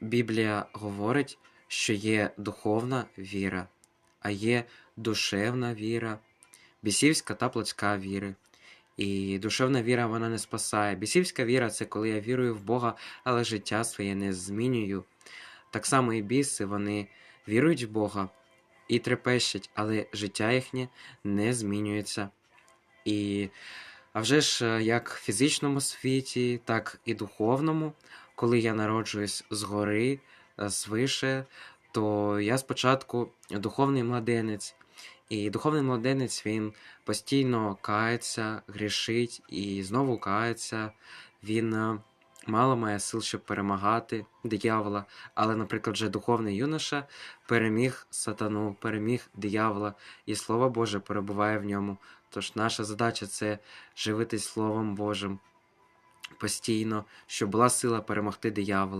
Біблія говорить, що є духовна віра, а є душевна віра, бісівська та плотська віри. І душевна віра вона не спасає. Бісівська віра це коли я вірую в Бога, але життя своє не змінюю. Так само і біси, вони вірують в Бога і трепещуть, але життя їхнє не змінюється. І а вже ж е, як в фізичному світі, так і духовному, коли я народжуюсь згори, е, свише, то я спочатку духовний младенець. І духовний младенець він постійно кається, грішить і знову кається. Він е, мало має сил, щоб перемагати диявола. Але, наприклад, вже духовний юноша переміг сатану, переміг диявола, і Слово Боже перебуває в ньому. Тож наша задача це живитись Словом Божим постійно, щоб була сила перемогти диявола.